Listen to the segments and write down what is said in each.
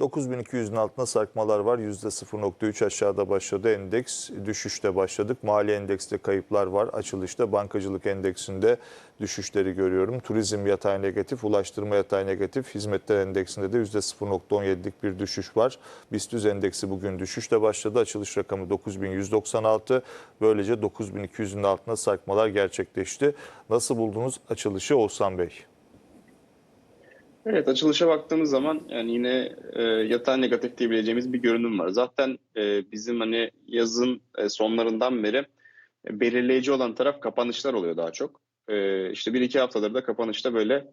9200'ün altına sarkmalar var. %0.3 aşağıda başladı endeks. Düşüşte başladık. Mali endekste kayıplar var. Açılışta bankacılık endeksinde düşüşleri görüyorum. Turizm yatay negatif, ulaştırma yatay negatif. Hizmetler endeksinde de %0.17'lik bir düşüş var. BIST endeksi bugün düşüşle başladı. Açılış rakamı 9196. Böylece 9200'ün altına sarkmalar gerçekleşti. Nasıl buldunuz açılışı Oğuzhan Bey? Evet açılışa baktığımız zaman yani yine e, yatay negatif diyebileceğimiz bir görünüm var. Zaten e, bizim hani yazın e, sonlarından beri e, belirleyici olan taraf kapanışlar oluyor daha çok. E, işte bir iki haftadır da kapanışta böyle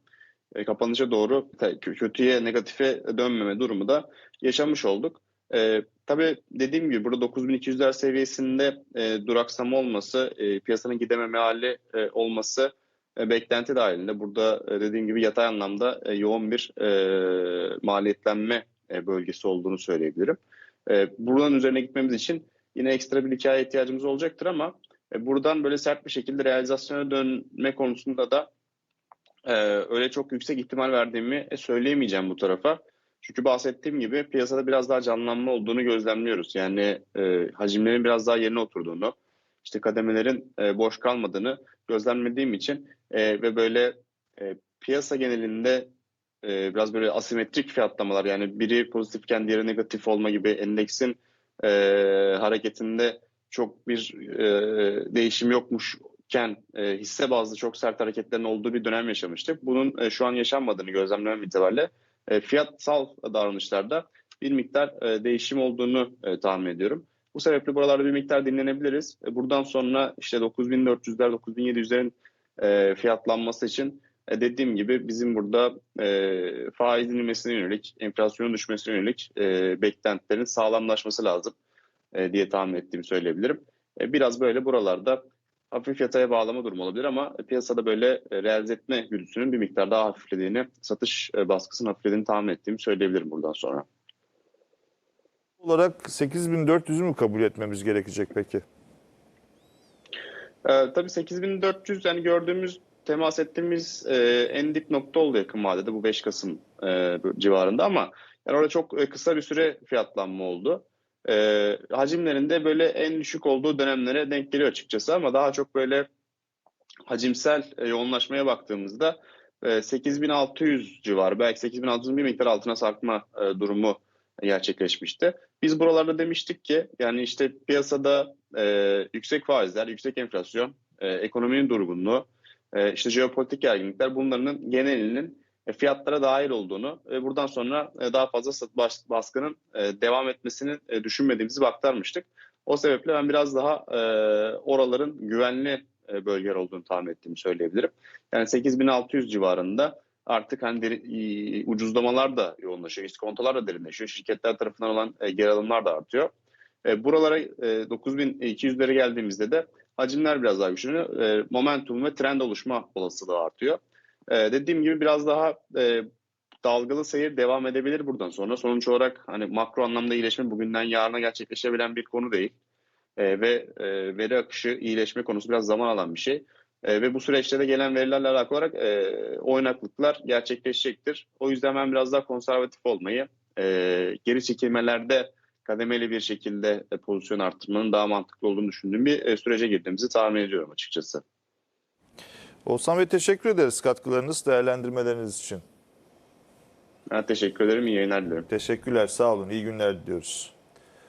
e, kapanışa doğru kötüye negatife dönmeme durumu da yaşamış olduk. E, tabii dediğim gibi burada 9200'ler seviyesinde e, duraksama olması, e, piyasanın gidememe hali e, olması e, beklenti dahilinde. Burada e, dediğim gibi yatay anlamda e, yoğun bir e, maliyetlenme bölgesi olduğunu söyleyebilirim. Buradan üzerine gitmemiz için yine ekstra bir hikaye ihtiyacımız olacaktır ama buradan böyle sert bir şekilde realizasyona dönme konusunda da öyle çok yüksek ihtimal verdiğimi söyleyemeyeceğim bu tarafa. Çünkü bahsettiğim gibi piyasada biraz daha canlanma olduğunu gözlemliyoruz. Yani e, hacimlerin biraz daha yerine oturduğunu, işte kademelerin e, boş kalmadığını gözlemlediğim için e, ve böyle e, piyasa genelinde e, biraz böyle asimetrik fiyatlamalar yani biri pozitifken diğeri negatif olma gibi endeksin hareketinde çok bir değişim yokmuşken hisse bazlı çok sert hareketlerin olduğu bir dönem yaşamıştık. Bunun şu an yaşanmadığını gözlemlemem itibariyle fiyatsal davranışlarda bir miktar değişim olduğunu tahmin ediyorum. Bu sebeple buralarda bir miktar dinlenebiliriz. E, Buradan sonra işte 9400'ler, 9700'lerin e, fiyatlanması için e, dediğim gibi bizim burada e, faiz inmesine yönelik, enflasyonun düşmesine yönelik e, beklentilerin sağlamlaşması lazım e, diye tahmin ettiğimi söyleyebilirim. E, biraz böyle buralarda hafif yataya bağlama durumu olabilir ama piyasada böyle e, realize etme güdüsünün bir miktar daha hafiflediğini, satış e, baskısının hafiflediğini tahmin ettiğimi söyleyebilirim buradan sonra. Olarak 8400'ü mü kabul etmemiz gerekecek peki? Ee, tabii 8400 yani gördüğümüz, temas ettiğimiz e, en dip nokta oldu yakın vadede bu 5 Kasım e, civarında ama yani orada çok e, kısa bir süre fiyatlanma oldu. E, hacimlerinde böyle en düşük olduğu dönemlere denk geliyor açıkçası ama daha çok böyle hacimsel e, yoğunlaşmaya baktığımızda e, 8600 civarı belki 8600'ün bir miktar altına sarkma e, durumu gerçekleşmişti. Biz buralarda demiştik ki yani işte piyasada e, yüksek faizler, yüksek enflasyon, e, ekonominin durgunluğu, e, işte jeopolitik gerginlikler bunların genelinin e, fiyatlara dahil olduğunu ve buradan sonra e, daha fazla bas- baskının e, devam etmesini e, düşünmediğimizi aktarmıştık. O sebeple ben biraz daha e, oraların güvenli e, bölgeler olduğunu tahmin ettiğimi söyleyebilirim. Yani 8600 civarında artık hani deri- ucuzlamalar da yoğunlaşıyor, iskontolar da derinleşiyor, şirketler tarafından olan e, geri alımlar da artıyor. E, buralara e, 9200'lere geldiğimizde de hacimler biraz daha güçleniyor. E, momentum ve trend oluşma olasılığı artıyor. E, dediğim gibi biraz daha e, dalgalı seyir devam edebilir buradan sonra. Sonuç olarak hani makro anlamda iyileşme bugünden yarına gerçekleşebilen bir konu değil. E, ve e, veri akışı iyileşme konusu biraz zaman alan bir şey. E, ve bu süreçte de gelen verilerle alakalı olarak e, oynaklıklar gerçekleşecektir. O yüzden ben biraz daha konservatif olmayı, e, geri çekilmelerde kademeli bir şekilde e, pozisyon arttırmanın daha mantıklı olduğunu düşündüğüm bir e, sürece girdiğimizi tahmin ediyorum açıkçası. Oğuzhan Bey teşekkür ederiz katkılarınız, değerlendirmeleriniz için. Ben teşekkür ederim. İyi yayınlar diliyorum. Teşekkürler, sağ olun. İyi günler diliyoruz.